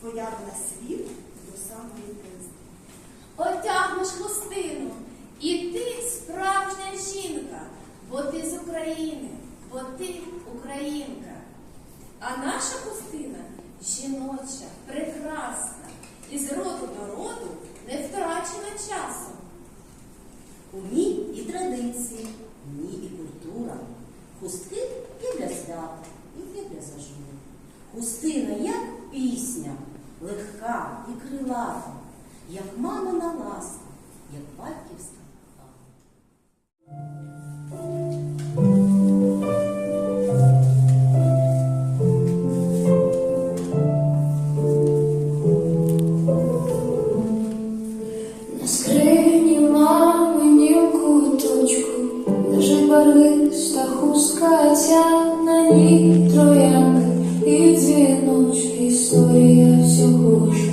появи на світ до самої дитинства. Отягнеш хустину, і ти справжня жінка, бо ти з України, бо ти українка. А наша хустина жіноча, прекрасна, і з роду до роду не втрачена часом. Умій і традиції, умій і культура. Хустки Хотя на них троянка і дзвіночки, історія всього ж.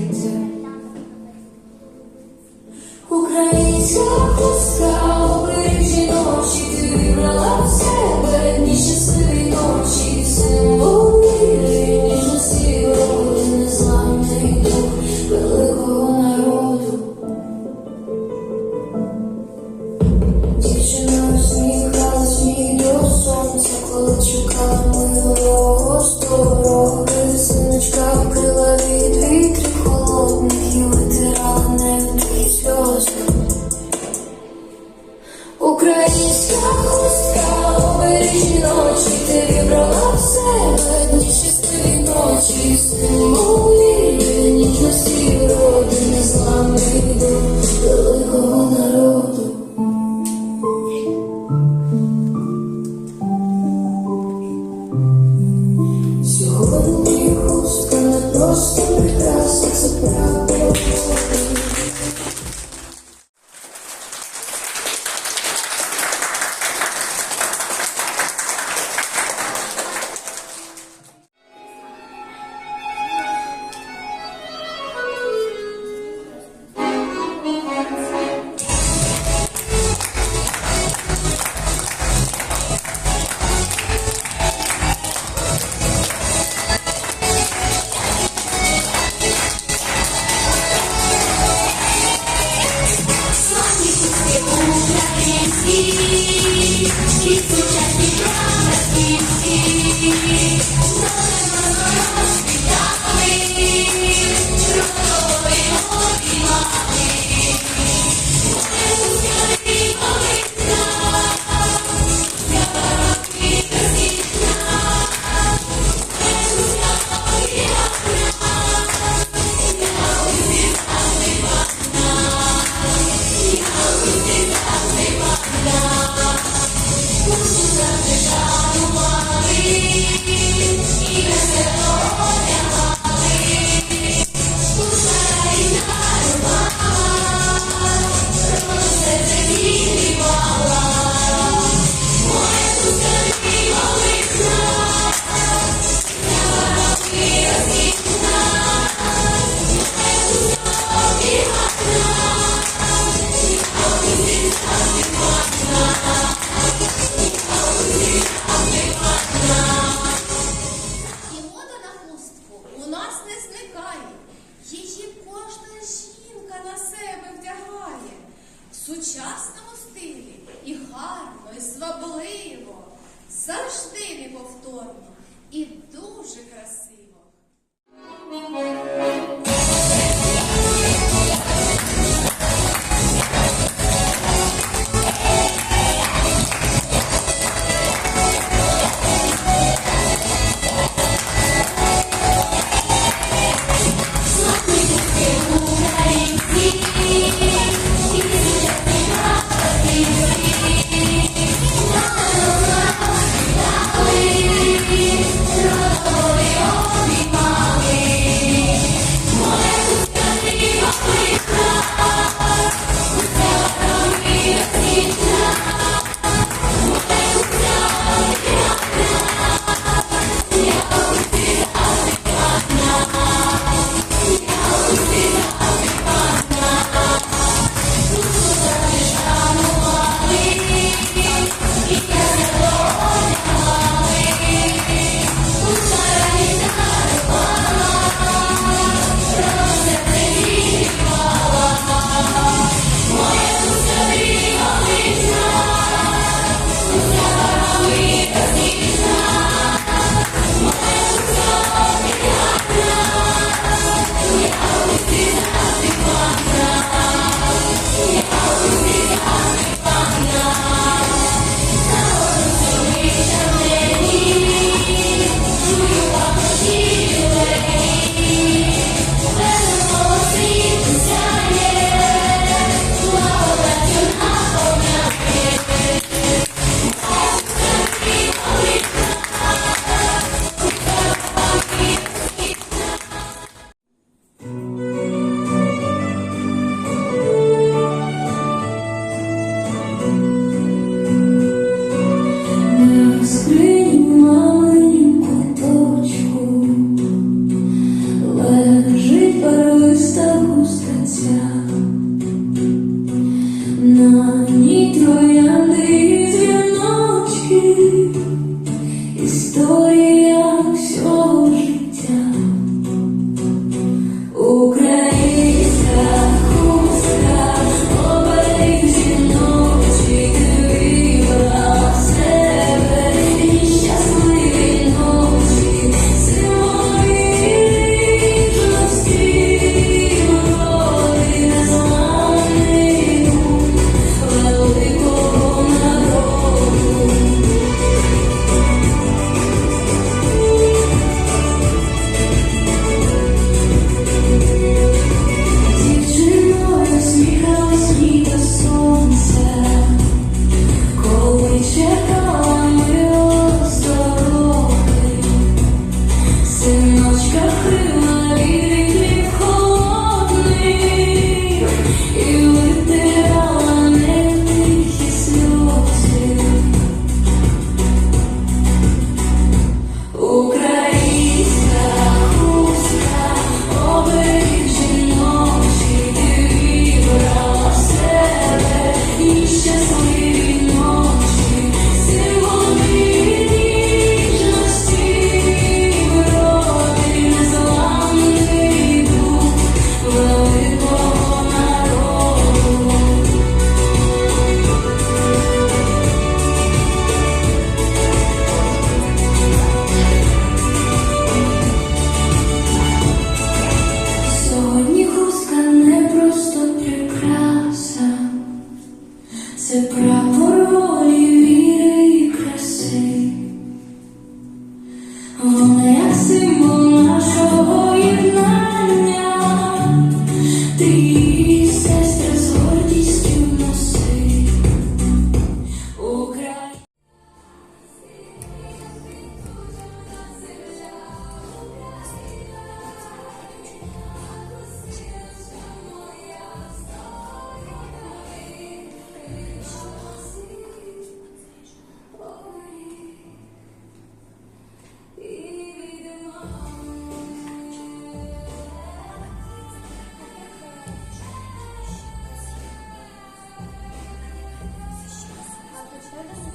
You. Gracias.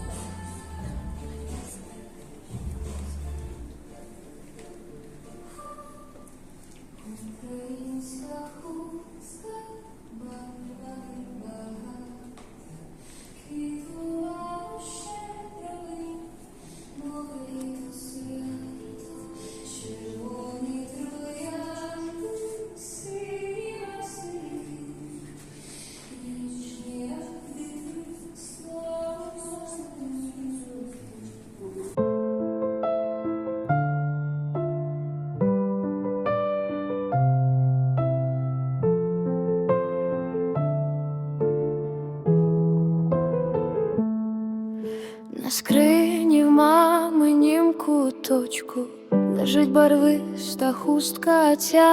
Скрині в маминім куточку лежить барвиста хустка ця.